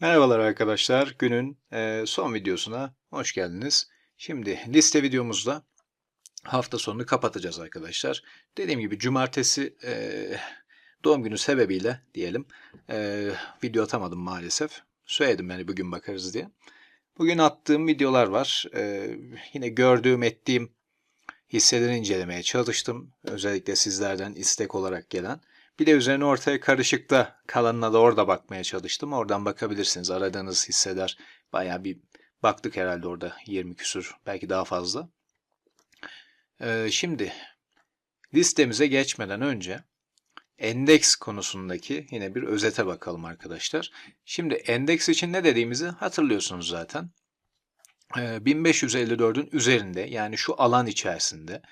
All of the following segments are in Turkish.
Merhabalar arkadaşlar. Günün e, son videosuna hoş geldiniz. Şimdi liste videomuzda hafta sonunu kapatacağız arkadaşlar. Dediğim gibi cumartesi e, doğum günü sebebiyle diyelim e, video atamadım maalesef. Söyledim yani bugün bakarız diye. Bugün attığım videolar var. Yine gördüğüm, ettiğim hisseleri incelemeye çalıştım. Özellikle sizlerden istek olarak gelen. Bir de üzerine ortaya karışıkta kalanına da orada bakmaya çalıştım. Oradan bakabilirsiniz. Aradığınız hisseler baya bir baktık herhalde orada 20 küsur belki daha fazla. Ee, şimdi listemize geçmeden önce endeks konusundaki yine bir özete bakalım arkadaşlar. Şimdi endeks için ne dediğimizi hatırlıyorsunuz zaten. Ee, 1554'ün üzerinde yani şu alan içerisinde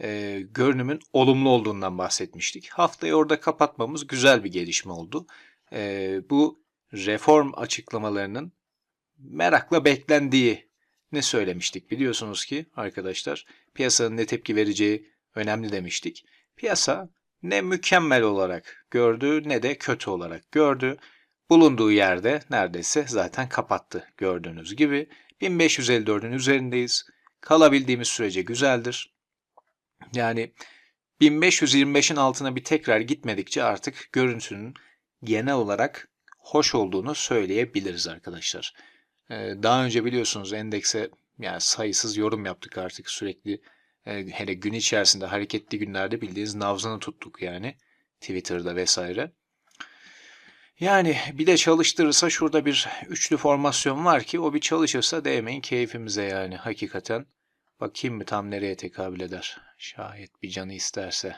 e, görünümün olumlu olduğundan bahsetmiştik. Haftayı orada kapatmamız güzel bir gelişme oldu. E, bu reform açıklamalarının merakla beklendiği ne söylemiştik biliyorsunuz ki arkadaşlar piyasanın ne tepki vereceği önemli demiştik. Piyasa ne mükemmel olarak gördü ne de kötü olarak gördü. Bulunduğu yerde neredeyse zaten kapattı gördüğünüz gibi. 1554'ün üzerindeyiz. Kalabildiğimiz sürece güzeldir. Yani 1525'in altına bir tekrar gitmedikçe artık görüntünün genel olarak hoş olduğunu söyleyebiliriz arkadaşlar. Ee, daha önce biliyorsunuz endekse yani sayısız yorum yaptık artık sürekli e, hele gün içerisinde hareketli günlerde bildiğiniz nabzını tuttuk yani Twitter'da vesaire. Yani bir de çalıştırırsa şurada bir üçlü formasyon var ki o bir çalışırsa değmeyin keyfimize yani hakikaten. Bakayım mı tam nereye tekabül eder? Şayet bir canı isterse.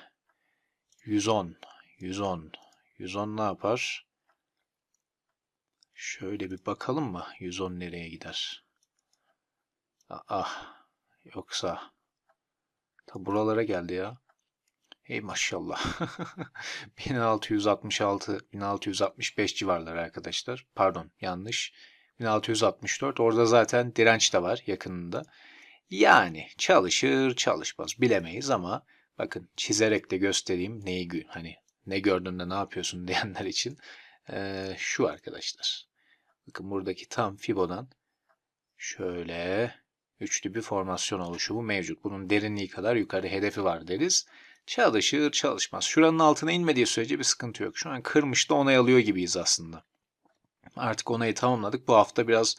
110, 110, 110 ne yapar? Şöyle bir bakalım mı 110 nereye gider? Ah, yoksa ta buralara geldi ya. Ey maşallah. 1666, 1665 civarları arkadaşlar. Pardon yanlış. 1664 orada zaten direnç de var yakınında. Yani çalışır çalışmaz bilemeyiz ama bakın çizerek de göstereyim neyi hani ne gördüğünde ne yapıyorsun diyenler için ee, şu arkadaşlar. Bakın buradaki tam Fibo'dan şöyle üçlü bir formasyon oluşumu mevcut. Bunun derinliği kadar yukarı hedefi var deriz. Çalışır çalışmaz. Şuranın altına inmediği sürece bir sıkıntı yok. Şu an kırmış da onay alıyor gibiyiz aslında. Artık onayı tamamladık. Bu hafta biraz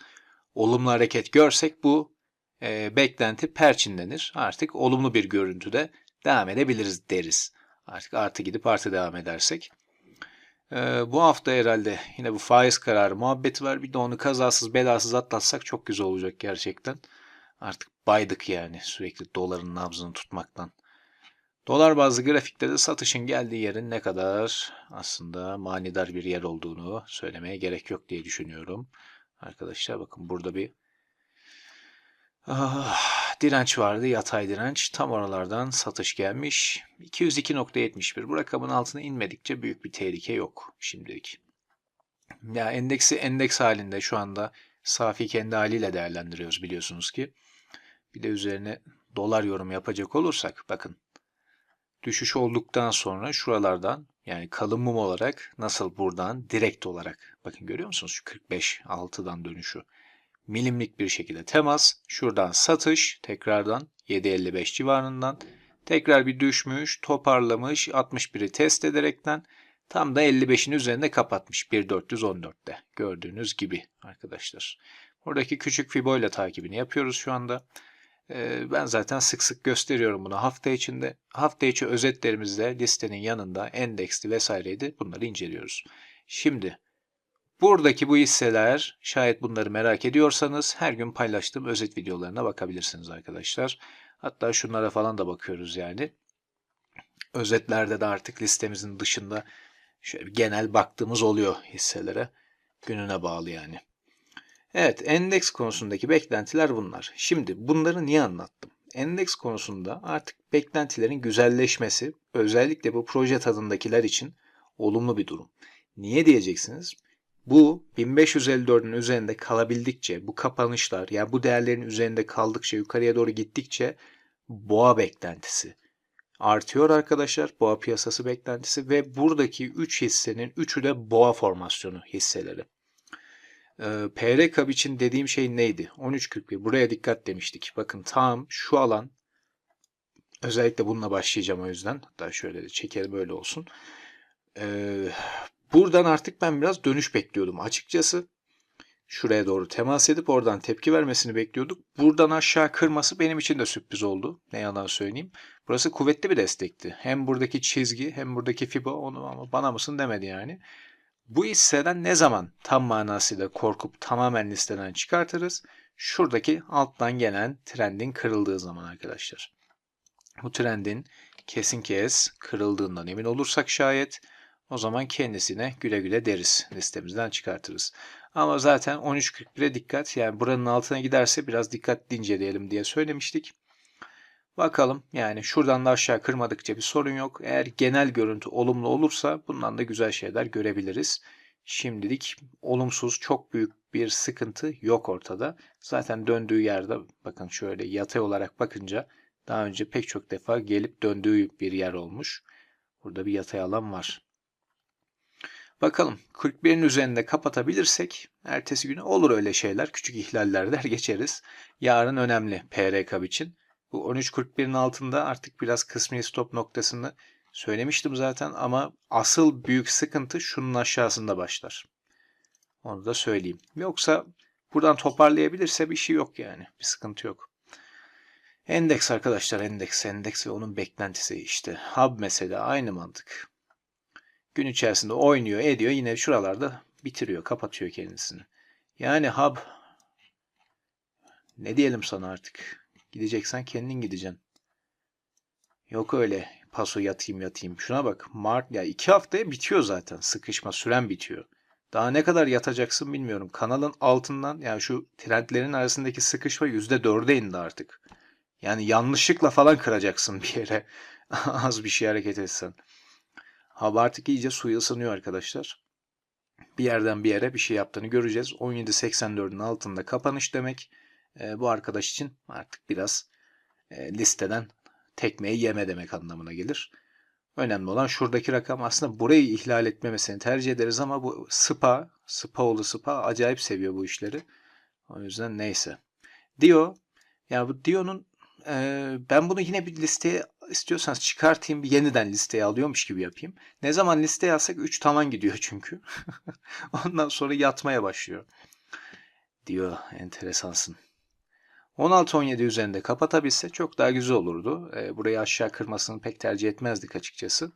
olumlu hareket görsek bu e, beklenti perçinlenir. Artık olumlu bir görüntüde devam edebiliriz deriz. Artık artı gidip artı devam edersek. E, bu hafta herhalde yine bu faiz kararı muhabbeti var. Bir de onu kazasız belasız atlatsak çok güzel olacak gerçekten. Artık baydık yani sürekli doların nabzını tutmaktan. Dolar bazlı grafikte de satışın geldiği yerin ne kadar aslında manidar bir yer olduğunu söylemeye gerek yok diye düşünüyorum. Arkadaşlar bakın burada bir Ah, direnç vardı, yatay direnç. Tam oralardan satış gelmiş. 202.71. Bu rakamın altına inmedikçe büyük bir tehlike yok şimdilik. Ya endeksi endeks halinde şu anda safi kendi haliyle değerlendiriyoruz biliyorsunuz ki. Bir de üzerine dolar yorum yapacak olursak bakın düşüş olduktan sonra şuralardan yani kalın mum olarak nasıl buradan direkt olarak bakın görüyor musunuz şu 45 6'dan dönüşü milimlik bir şekilde temas. Şuradan satış tekrardan 7.55 civarından. Tekrar bir düşmüş, toparlamış, 61'i test ederekten tam da 55'in üzerinde kapatmış 1.414'te gördüğünüz gibi arkadaşlar. Buradaki küçük fibo takibini yapıyoruz şu anda. Ee, ben zaten sık sık gösteriyorum bunu hafta içinde. Hafta içi özetlerimizde listenin yanında endeksli vesaireydi bunları inceliyoruz. Şimdi Buradaki bu hisseler şayet bunları merak ediyorsanız her gün paylaştığım özet videolarına bakabilirsiniz arkadaşlar. Hatta şunlara falan da bakıyoruz yani. Özetlerde de artık listemizin dışında şöyle genel baktığımız oluyor hisselere. Gününe bağlı yani. Evet endeks konusundaki beklentiler bunlar. Şimdi bunları niye anlattım? Endeks konusunda artık beklentilerin güzelleşmesi özellikle bu proje tadındakiler için olumlu bir durum. Niye diyeceksiniz? Bu 1554'ün üzerinde kalabildikçe bu kapanışlar yani bu değerlerin üzerinde kaldıkça yukarıya doğru gittikçe boğa beklentisi artıyor arkadaşlar. Boğa piyasası beklentisi ve buradaki 3 hissenin 3'ü de boğa formasyonu hisseleri. Ee, PR kab için dediğim şey neydi? 13.41. Buraya dikkat demiştik. Bakın tam şu alan özellikle bununla başlayacağım o yüzden. Hatta şöyle de çekelim böyle olsun. Ee, buradan artık ben biraz dönüş bekliyordum açıkçası. Şuraya doğru temas edip oradan tepki vermesini bekliyorduk. Buradan aşağı kırması benim için de sürpriz oldu. Ne yalan söyleyeyim. Burası kuvvetli bir destekti. Hem buradaki çizgi hem buradaki fibo onu ama bana mısın demedi yani. Bu hisseden ne zaman tam manasıyla korkup tamamen listeden çıkartırız? Şuradaki alttan gelen trendin kırıldığı zaman arkadaşlar. Bu trendin kesin kes kırıldığından emin olursak şayet o zaman kendisine güle güle deriz. Listemizden çıkartırız. Ama zaten 13.41'e dikkat. Yani buranın altına giderse biraz dikkatli inceleyelim diye söylemiştik. Bakalım yani şuradan da aşağı kırmadıkça bir sorun yok. Eğer genel görüntü olumlu olursa bundan da güzel şeyler görebiliriz. Şimdilik olumsuz çok büyük bir sıkıntı yok ortada. Zaten döndüğü yerde bakın şöyle yatay olarak bakınca daha önce pek çok defa gelip döndüğü bir yer olmuş. Burada bir yatay alan var. Bakalım 41'in üzerinde kapatabilirsek ertesi günü olur öyle şeyler. Küçük ihlaller der geçeriz. Yarın önemli PR kab için. Bu 13.41'in altında artık biraz kısmi stop noktasını söylemiştim zaten ama asıl büyük sıkıntı şunun aşağısında başlar. Onu da söyleyeyim. Yoksa buradan toparlayabilirse bir şey yok yani. Bir sıkıntı yok. Endeks arkadaşlar endeks endeks ve onun beklentisi işte. Hub mesela aynı mantık. Gün içerisinde oynuyor ediyor yine şuralarda bitiriyor kapatıyor kendisini. Yani hub ne diyelim sana artık gideceksen kendin gideceksin. Yok öyle paso yatayım yatayım. Şuna bak Mart ya iki haftaya bitiyor zaten sıkışma süren bitiyor. Daha ne kadar yatacaksın bilmiyorum. Kanalın altından yani şu trendlerin arasındaki sıkışma %4'e indi artık. Yani yanlışlıkla falan kıracaksın bir yere. Az bir şey hareket etsen. Hava artık iyice suyu ısınıyor arkadaşlar. Bir yerden bir yere bir şey yaptığını göreceğiz. 17.84'ün altında kapanış demek. E, bu arkadaş için artık biraz e, listeden tekmeyi yeme demek anlamına gelir. Önemli olan şuradaki rakam aslında burayı ihlal etmemesini tercih ederiz ama bu SPA, SPA'olu SPA acayip seviyor bu işleri. O yüzden neyse. Dio, yani bu Dio'nun e, ben bunu yine bir listeye istiyorsanız çıkartayım bir yeniden listeye alıyormuş gibi yapayım. Ne zaman listeye alsak 3 tavan gidiyor çünkü. Ondan sonra yatmaya başlıyor. Diyor enteresansın. 16-17 üzerinde kapatabilse çok daha güzel olurdu. E, burayı aşağı kırmasını pek tercih etmezdik açıkçası.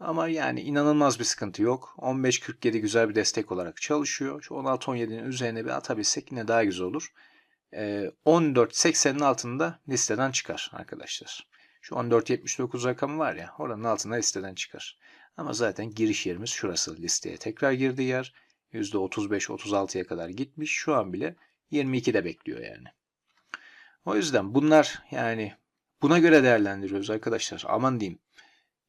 Ama yani inanılmaz bir sıkıntı yok. 15-47 güzel bir destek olarak çalışıyor. Şu 16-17'nin üzerine bir atabilsek yine daha güzel olur. E, 14-80'in altında listeden çıkar arkadaşlar. Şu 14.79 rakamı var ya oranın altında listeden çıkar. Ama zaten giriş yerimiz şurası listeye tekrar girdi yer. %35-36'ya kadar gitmiş. Şu an bile 22'de bekliyor yani. O yüzden bunlar yani buna göre değerlendiriyoruz arkadaşlar. Aman diyeyim.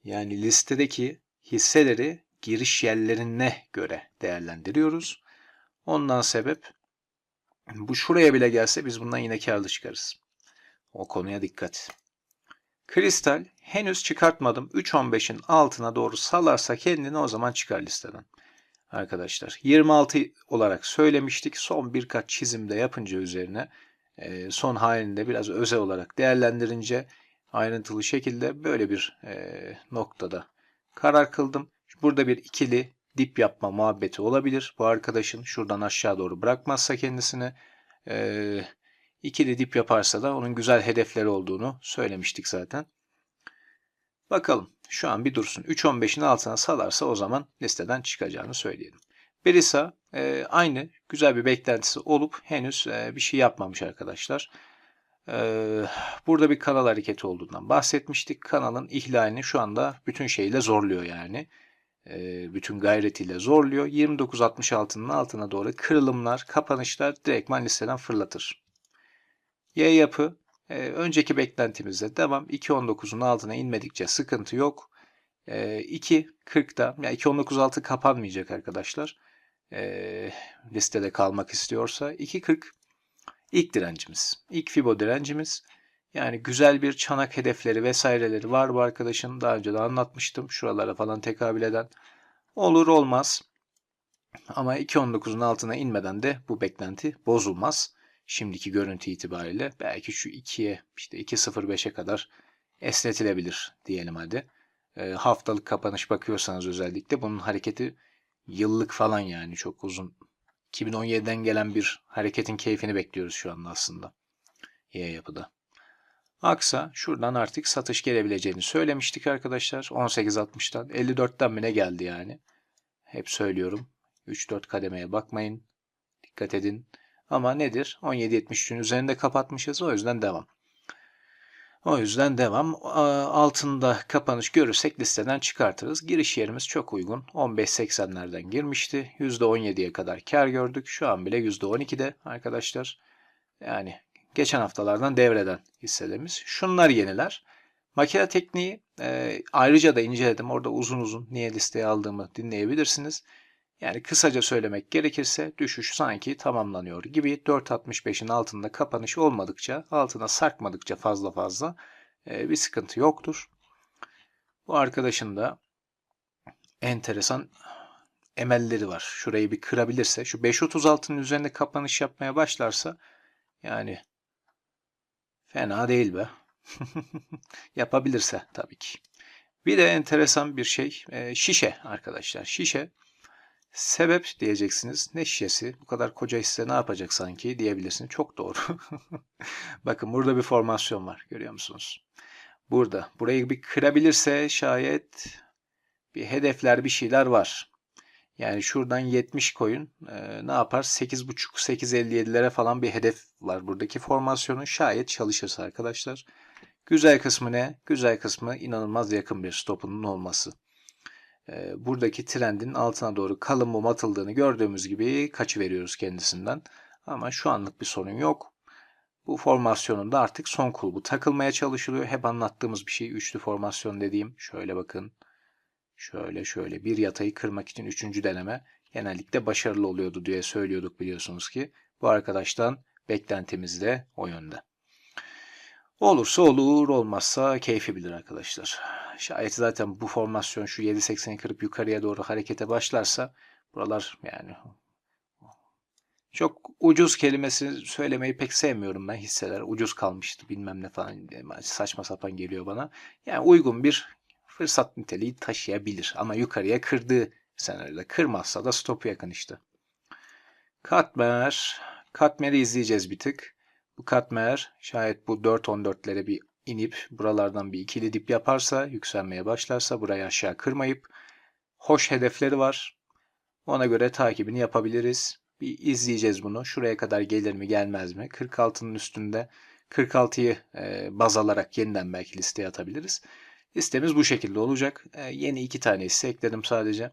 Yani listedeki hisseleri giriş yerlerine göre değerlendiriyoruz. Ondan sebep bu şuraya bile gelse biz bundan yine karlı çıkarız. O konuya dikkat. Kristal henüz çıkartmadım. 3.15'in altına doğru salarsa kendini o zaman çıkar listeden. Arkadaşlar 26 olarak söylemiştik. Son birkaç çizimde yapınca üzerine e, son halinde biraz özel olarak değerlendirince ayrıntılı şekilde böyle bir e, noktada karar kıldım. Burada bir ikili dip yapma muhabbeti olabilir. Bu arkadaşın şuradan aşağı doğru bırakmazsa kendisini e, ikili dip yaparsa da onun güzel hedefleri olduğunu söylemiştik zaten. Bakalım şu an bir dursun. 3.15'in altına salarsa o zaman listeden çıkacağını söyleyelim. Berisa e, aynı güzel bir beklentisi olup henüz e, bir şey yapmamış arkadaşlar. E, burada bir kanal hareketi olduğundan bahsetmiştik. Kanalın ihlalini şu anda bütün şeyle zorluyor yani. E, bütün gayretiyle zorluyor. 29.66'nın altına doğru kırılımlar, kapanışlar direktman listeden fırlatır. Y yapı e, önceki beklentimizde devam. 2.19'un altına inmedikçe sıkıntı yok. E, 2.40'da yani 2.19 altı kapanmayacak arkadaşlar e, listede kalmak istiyorsa 2.40 ilk direncimiz. İlk Fibo direncimiz. Yani güzel bir çanak hedefleri vesaireleri var bu arkadaşın. Daha önce de anlatmıştım. Şuralara falan tekabül eden. Olur olmaz. Ama 2.19'un altına inmeden de bu beklenti bozulmaz. Şimdiki görüntü itibariyle belki şu 2'ye işte 2.05'e kadar esnetilebilir diyelim hadi. E, haftalık kapanış bakıyorsanız özellikle bunun hareketi yıllık falan yani çok uzun. 2017'den gelen bir hareketin keyfini bekliyoruz şu anda aslında. Y yapıda. Aksa şuradan artık satış gelebileceğini söylemiştik arkadaşlar. 18.60'tan 54'ten mi ne geldi yani. Hep söylüyorum. 3-4 kademeye bakmayın. Dikkat edin. Ama nedir? 17.73'ün üzerinde kapatmışız. O yüzden devam. O yüzden devam. Altında kapanış görürsek listeden çıkartırız. Giriş yerimiz çok uygun. 15.80'lerden girmişti. %17'ye kadar kar gördük. Şu an bile %12'de arkadaşlar. Yani geçen haftalardan devreden hisselerimiz. Şunlar yeniler. Makine tekniği e, ayrıca da inceledim. Orada uzun uzun niye listeye aldığımı dinleyebilirsiniz. Yani kısaca söylemek gerekirse düşüş sanki tamamlanıyor gibi 4.65'in altında kapanış olmadıkça, altına sarkmadıkça fazla fazla e, bir sıkıntı yoktur. Bu arkadaşın da enteresan emelleri var. Şurayı bir kırabilirse, şu 5.36'nın üzerinde kapanış yapmaya başlarsa yani fena değil be. Yapabilirse tabii ki. Bir de enteresan bir şey e, şişe arkadaşlar. Şişe Sebep diyeceksiniz. Ne şişesi? Bu kadar koca hisse ne yapacak sanki diyebilirsiniz. Çok doğru. Bakın burada bir formasyon var. Görüyor musunuz? Burada. Burayı bir kırabilirse şayet bir hedefler bir şeyler var. Yani şuradan 70 koyun e, ne yapar? 8.5-8.57'lere falan bir hedef var. Buradaki formasyonun şayet çalışırsa arkadaşlar. Güzel kısmı ne? Güzel kısmı inanılmaz yakın bir stopunun olması. Buradaki trendin altına doğru kalın mum atıldığını gördüğümüz gibi kaçı veriyoruz kendisinden. Ama şu anlık bir sorun yok. Bu formasyonun da artık son kulbu takılmaya çalışılıyor. Hep anlattığımız bir şey üçlü formasyon dediğim. Şöyle bakın. Şöyle şöyle bir yatayı kırmak için üçüncü deneme genellikle başarılı oluyordu diye söylüyorduk biliyorsunuz ki. Bu arkadaştan beklentimiz de o yönde. Olursa olur, olmazsa keyfi bilir arkadaşlar. Şayet zaten bu formasyon şu 7.80'i kırıp yukarıya doğru harekete başlarsa buralar yani çok ucuz kelimesi söylemeyi pek sevmiyorum ben hisseler. Ucuz kalmıştı bilmem ne falan saçma sapan geliyor bana. Yani uygun bir fırsat niteliği taşıyabilir. Ama yukarıya kırdığı senaryoda kırmazsa da stopu yakın işte. Katmer. Katmer'i izleyeceğiz bir tık. Bu katmer şayet bu 4.14'lere bir inip buralardan bir ikili dip yaparsa, yükselmeye başlarsa burayı aşağı kırmayıp hoş hedefleri var. Ona göre takibini yapabiliriz. Bir izleyeceğiz bunu. Şuraya kadar gelir mi gelmez mi? 46'nın üstünde 46'yı e, baz alarak yeniden belki listeye atabiliriz. Listemiz bu şekilde olacak. E, yeni iki tane hisse ekledim sadece.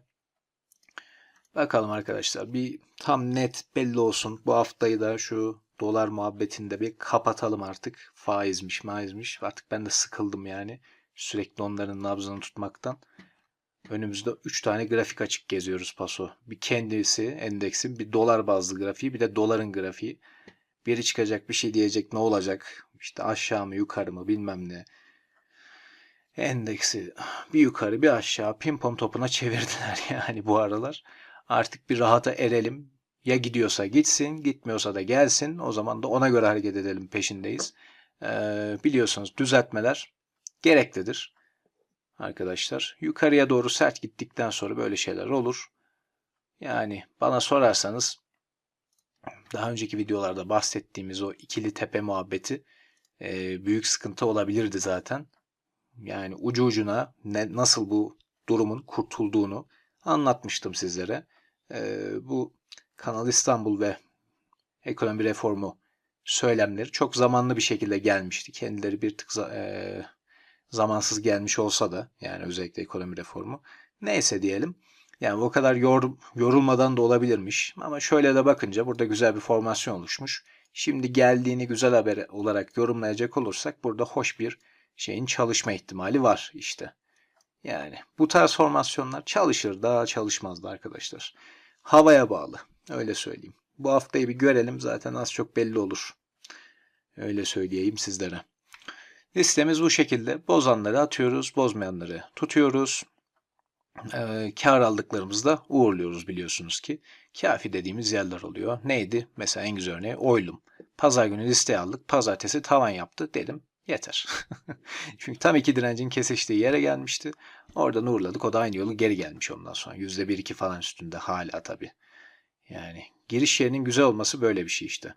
Bakalım arkadaşlar bir tam net belli olsun. Bu haftayı da şu dolar muhabbetinde bir kapatalım artık. Faizmiş maizmiş. Artık ben de sıkıldım yani. Sürekli onların nabzını tutmaktan. Önümüzde 3 tane grafik açık geziyoruz paso. Bir kendisi endeksin, bir dolar bazlı grafiği, bir de doların grafiği. Biri çıkacak bir şey diyecek ne olacak? İşte aşağı mı yukarı mı bilmem ne. Endeksi bir yukarı bir aşağı pimpon topuna çevirdiler yani bu aralar. Artık bir rahata erelim. Ya gidiyorsa gitsin, gitmiyorsa da gelsin. O zaman da ona göre hareket edelim peşindeyiz. Ee, biliyorsunuz düzeltmeler gereklidir arkadaşlar. Yukarıya doğru sert gittikten sonra böyle şeyler olur. Yani bana sorarsanız daha önceki videolarda bahsettiğimiz o ikili tepe muhabbeti e, büyük sıkıntı olabilirdi zaten. Yani ucu ucuna ne, nasıl bu durumun kurtulduğunu anlatmıştım sizlere. E, bu Kanal İstanbul ve ekonomi reformu söylemleri çok zamanlı bir şekilde gelmişti. Kendileri bir tık e, zamansız gelmiş olsa da yani özellikle ekonomi reformu. Neyse diyelim. Yani o kadar yor, yorulmadan da olabilirmiş. Ama şöyle de bakınca burada güzel bir formasyon oluşmuş. Şimdi geldiğini güzel haber olarak yorumlayacak olursak burada hoş bir şeyin çalışma ihtimali var işte. Yani bu tarz formasyonlar çalışır da çalışmaz da arkadaşlar. Havaya bağlı. Öyle söyleyeyim. Bu haftayı bir görelim zaten az çok belli olur. Öyle söyleyeyim sizlere. Listemiz bu şekilde. Bozanları atıyoruz, bozmayanları tutuyoruz. e, kar aldıklarımızda uğurluyoruz biliyorsunuz ki. Kafi dediğimiz yerler oluyor. Neydi? Mesela en güzel örneği Oylum. Pazar günü listeye aldık. Pazartesi tavan yaptı. Dedim yeter. Çünkü tam iki direncin kesiştiği yere gelmişti. Oradan uğurladık. O da aynı yolu geri gelmiş ondan sonra. %1-2 falan üstünde hala tabii. Yani giriş yerinin güzel olması böyle bir şey işte.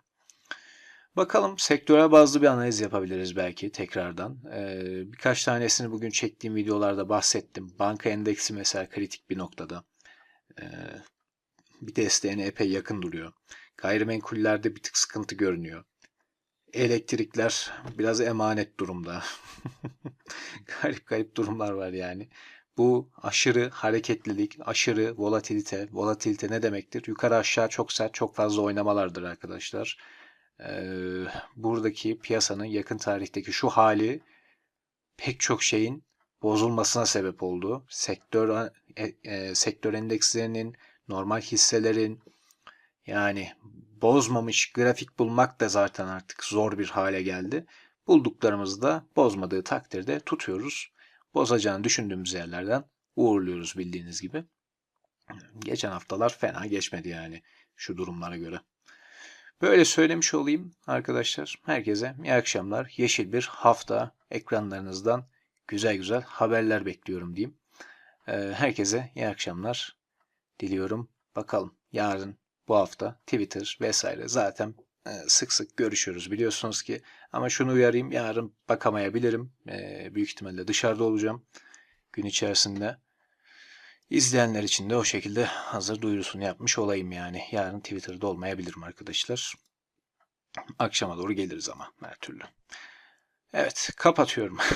Bakalım sektörel bazlı bir analiz yapabiliriz belki tekrardan. Ee, birkaç tanesini bugün çektiğim videolarda bahsettim. Banka endeksi mesela kritik bir noktada. Ee, bir desteğine epey yakın duruyor. Gayrimenkullerde bir tık sıkıntı görünüyor. Elektrikler biraz emanet durumda. garip garip durumlar var yani. Bu aşırı hareketlilik, aşırı volatilite. Volatilite ne demektir? Yukarı aşağı çok sert, çok fazla oynamalardır arkadaşlar. Ee, buradaki piyasanın yakın tarihteki şu hali pek çok şeyin bozulmasına sebep oldu. Sektör e, e, sektör endekslerinin, normal hisselerin yani bozmamış grafik bulmak da zaten artık zor bir hale geldi. Bulduklarımızı da bozmadığı takdirde tutuyoruz. Bozacağını düşündüğümüz yerlerden uğurluyoruz bildiğiniz gibi. Geçen haftalar fena geçmedi yani şu durumlara göre. Böyle söylemiş olayım arkadaşlar. Herkese iyi akşamlar. Yeşil bir hafta ekranlarınızdan güzel güzel haberler bekliyorum diyeyim. Ee, herkese iyi akşamlar diliyorum. Bakalım yarın bu hafta Twitter vesaire zaten sık sık görüşüyoruz biliyorsunuz ki. Ama şunu uyarayım yarın bakamayabilirim. Büyük ihtimalle dışarıda olacağım gün içerisinde. İzleyenler için de o şekilde hazır duyurusunu yapmış olayım yani. Yarın Twitter'da olmayabilirim arkadaşlar. Akşama doğru geliriz ama her türlü. Evet kapatıyorum.